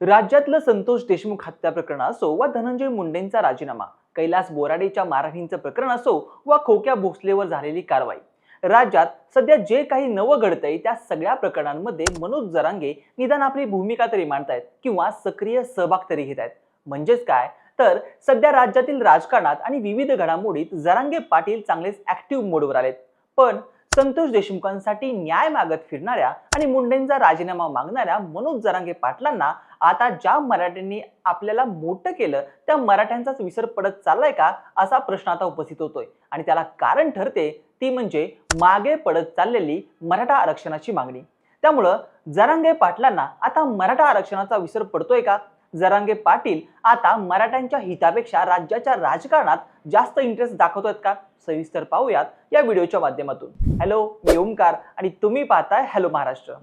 राज्यातलं संतोष देशमुख हत्या प्रकरण असो वा धनंजय मुंडेंचा राजीनामा कैलास बोराडेच्या मारहाणीचं प्रकरण असो वा खोक्या भोसलेवर झालेली कारवाई. राज्यात सध्या जे काही नवं घडतंय त्या सगळ्या प्रकरणांमध्ये मनोज जरांगे निदान आपली भूमिका तरी मांडतायत किंवा सक्रिय सहभाग तरी घेत आहेत म्हणजेच काय? तर सध्या राज्यातील राजकारणात आणि विविध घडामोडीत जरांगे पाटील चांगलेच ऍक्टिव्ह मोडवर आलेत. पण संतोष देशमुखांसाठी न्याय मागत फिरणाऱ्या आणि मुंडेंचा राजीनामा मागणाऱ्या मनोज जरांगे पाटलांना आता ज्या मराठ्यांनी आपल्याला मोठं केलं त्या मराठ्यांचाच विसर पडत चाललाय का असा प्रश्न आता उपस्थित होतोय. आणि त्याला कारण ठरते ती म्हणजे मागे पडत चाललेली मराठा आरक्षणाची मागणी. त्यामुळं जरांगे पाटलांना आता मराठा आरक्षणाचा विसर पडतोय का? जरांगे पाटील आता मराठ्यांच्या हितापेक्षा राज्याच्या राजकारणात जास्त इंटरेस्ट दाखवतोय का? सविस्तर पाहूयात या व्हिडिओच्या माध्यमातून. हॅलो मी ओमकार आणि तुम्ही पाहताय हॅलो महाराष्ट्र.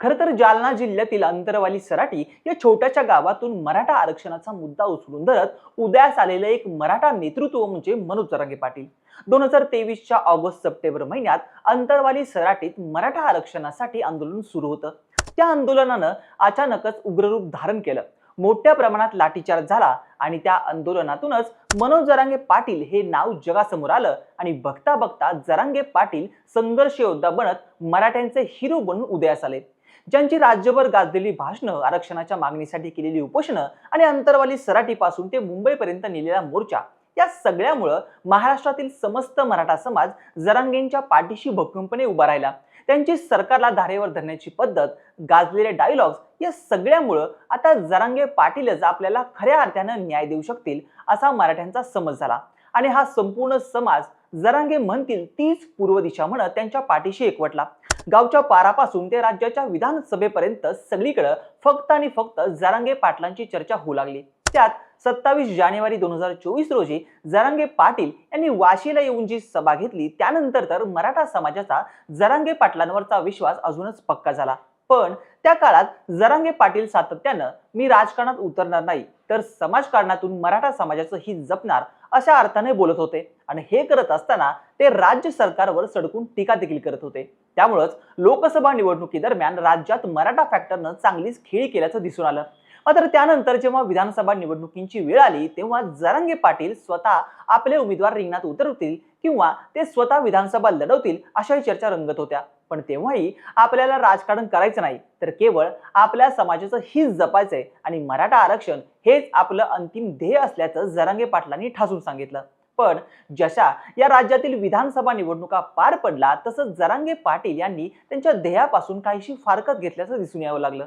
खरं तर जालना जिल्ह्यातील अंतरवाली सराटी या छोट्याशा गावातून मराठा आरक्षणाचा मुद्दा उचलून धरत उदयास आलेलं एक मराठा नेतृत्व म्हणजे मनोज जरांगे पाटील. दोन हजार तेवीसच्या ऑगस्ट सप्टेंबर महिन्यात अंतरवाली सराटीत मराठा आरक्षणासाठी आंदोलन सुरू होतं. त्या आंदोलनानं अचानकच उग्ररूप धारण केलं. मोठ्या प्रमाणात लाठीचार्ज झाला आणि त्या आंदोलनातूनच मनोज जरांगे पाटील हे नाव जगासमोर आलं आणि बघता बघता जरांगे पाटील संघर्ष योद्धा बनत मराठ्यांचे हिरो बनून उदयास आले. ज्यांची राज्यभर गाजलेली भाषणं आरक्षणाच्या मागणीसाठी केलेली उपोषणं आणि अंतरवाली सराटीपासून ते मुंबईपर्यंत नेलेला मोर्चा या सगळ्यामुळं महाराष्ट्रातील समस्त मराठा समाज जरांगेंच्या पाठीशी भक्कमपणे उभा राहिला. त्यांची सरकारला धारेवर धरण्याची पद्धत गाजलेले डायलॉग्स या सगळ्यामुळं आता जरांगे पाटीलच आपल्याला खऱ्या अर्थानं न्याय देऊ शकतील असा मराठ्यांचा समज झाला. आणि हा संपूर्ण समाज जरांगे म्हणतील तीच पूर्व दिशा म्हणत त्यांच्या पाठीशी एकवटला. गावच्या पारापासून ते राज्याच्या विधानसभेपर्यंत सगळीकडे फक्त आणि फक्त जरांगे पाटलांची चर्चा होऊ लागली. त्यात सत्तावीस जानेवारी दोन हजार चोवीस रोजी जरांगे पाटील यांनी वाशीला येऊन जी सभा घेतली त्यानंतर तर मराठा समाजाचा जरांगे पाटलांवरचा विश्वास अजूनच पक्का झाला. पण त्या काळात जरांगे पाटील सातत्यानं मी राजकारणात उतरणार नाही तर समाजकारणातून मराठा समाजाचं हित जपणार अशा अर्थाने बोलत होते. आणि हे करत असताना ते राज्य सरकारवर सडकून टीका देखील करत होते. त्यामुळंच लोकसभा निवडणुकीदरम्यान राज्यात मराठा फॅक्टरनं चांगलीच खेळी केल्याचं दिसून आलं. मात्र त्यानंतर जेव्हा विधानसभा निवडणुकींची वेळ आली तेव्हा जरांगे पाटील स्वतः आपले उमेदवार रिंगणात उतरवतील किंवा ते स्वतः विधानसभा लढवतील अशाही चर्चा रंगत होत्या. पण तेव्हाही आपल्याला राजकारण करायचं नाही तर केवळ आपल्या समाजाचं हित जपायचंय आणि मराठा आरक्षण हेच आपलं अंतिम ध्येय असल्याचं जरांगे पाटलांनी ठासून सांगितलं. पण जशा या राज्यातील विधानसभा निवडणुका पार पडला तसंच जरांगे पाटील यांनी त्यांच्या ध्येयापासून काहीशी फारकत घेतल्याचं दिसून यावं लागलं.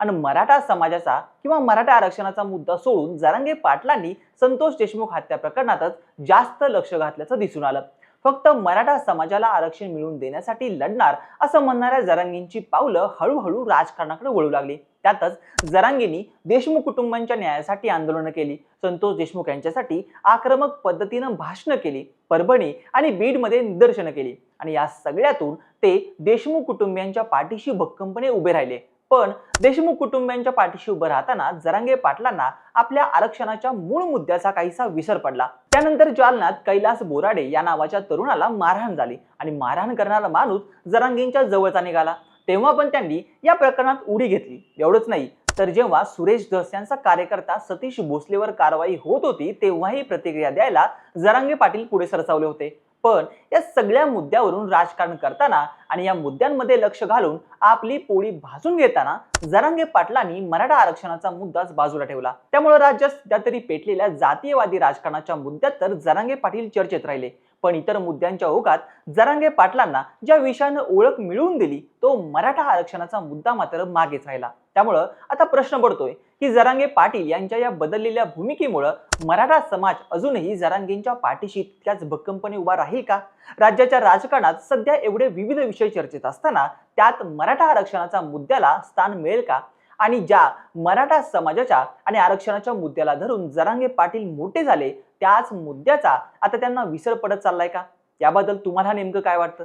आणि मराठा समाजाचा किंवा मराठा आरक्षणाचा मुद्दा सोडून जरांगे पाटलांनी संतोष देशमुख हत्या प्रकरणातच जास्त लक्ष घातल्याचं दिसून आलं. फक्त मराठा समाजाला आरक्षण मिळवून देण्यासाठी लढणार असं म्हणणाऱ्या जरांगींची पावलं हळूहळू राजकारणाकडे वळू लागली. त्यातच जरांगींनी देशमुख कुटुंबांच्या न्यायासाठी आंदोलनं केली. संतोष देशमुख यांच्यासाठी आक्रमक पद्धतीनं भाषणं केली. परभणी आणि बीडमध्ये निदर्शनं केली. आणि या सगळ्यातून ते देशमुख कुटुंबियांच्या पाठीशी भक्कमपणे उभे राहिले. पण देशमुख कुटुंबियांच्या पाठीशी उभं राहताना जरांगे पाटलांना आपल्या आरक्षणाच्या मूळ मुद्द्याचा काहीसा विसर पडला. त्यानंतर जालन्यात कैलास बोराडे या नावाच्या तरुणाला मारहाण झाली आणि मारहाण करणारा माणूस जरांगेंच्या जवळचा निघाला. तेव्हा पण त्यांनी या प्रकरणात उडी घेतली. एवढंच नाही तर जेव्हा सुरेश धस यांचा कार्यकर्ता सतीश भोसलेवर कारवाई होत होती तेव्हाही प्रतिक्रिया द्यायला जरांगे पाटील पुढे सरसावले होते. पण या सगळ्या मुद्द्यावरून राजकारण करताना आणि या मुद्द्यांमध्ये लक्ष घालून आपली पोळी भाजून घेताना जरांगे पाटलांनी मराठा आरक्षणाचा मुद्दाच बाजूला ठेवला. त्यामुळे राज्यात सध्या तरी पेटलेल्या जातीयवादी राजकारणाच्या मुद्द्यात तर जरांगे पाटील चर्चेत राहिले. पण इतर मुद्द्यांच्या ओघात जरांगे पाटलांना ज्या विषयानं ओळख मिळवून दिली तो मराठा आरक्षणाचा मुद्दा मात्र मागेच राहिला. त्यामुळं आता प्रश्न पडतोय की जरांगे पाटील यांच्या या बदललेल्या भूमिकेमुळं मराठा समाज अजूनही जरांगेंच्या पाठीशी इतक्याच भक्कमपणे उभा राहील का? राज्याच्या राजकारणात सध्या एवढे विविध विषय चर्चेत असताना त्यात मराठा आरक्षणाचा मुद्द्याला स्थान मिळेल का? आणि ज्या मराठा समाजाच्या आणि आरक्षणाच्या मुद्द्याला धरून जरांगे पाटील मोठे झाले त्याच मुद्द्याचा आता त्यांना विसर पडत चाललाय का? याबद्दल तुम्हाला नेमकं काय वाटतं?